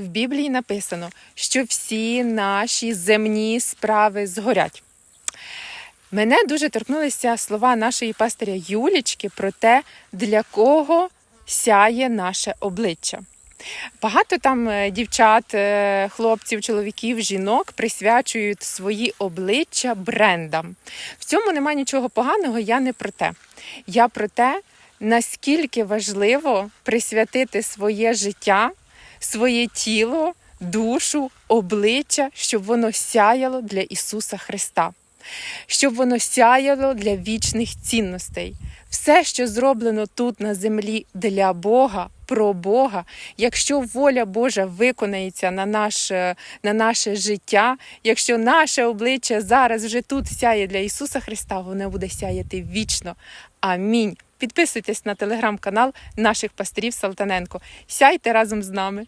В Біблії написано, що всі наші земні справи згорять. Мене дуже торкнулися слова нашої пастиря Юлічки про те, для кого сяє наше обличчя. Багато там е, дівчат, е, хлопців, чоловіків, жінок присвячують свої обличчя брендам. В цьому немає нічого поганого, я не про те. Я про те, наскільки важливо присвятити своє життя, своє тіло, душу, обличчя, щоб воно сяяло для Ісуса Христа, щоб воно сяяло для вічних цінностей. Все, що зроблено тут на землі для Бога, про Бога, якщо воля Божа виконається на наше, на наше життя, якщо наше обличчя зараз вже тут сяє для Ісуса Христа, воно буде сяяти вічно. Амінь. Підписуйтесь на телеграм-канал наших пастирів Салтаненко. Сяйте разом з нами.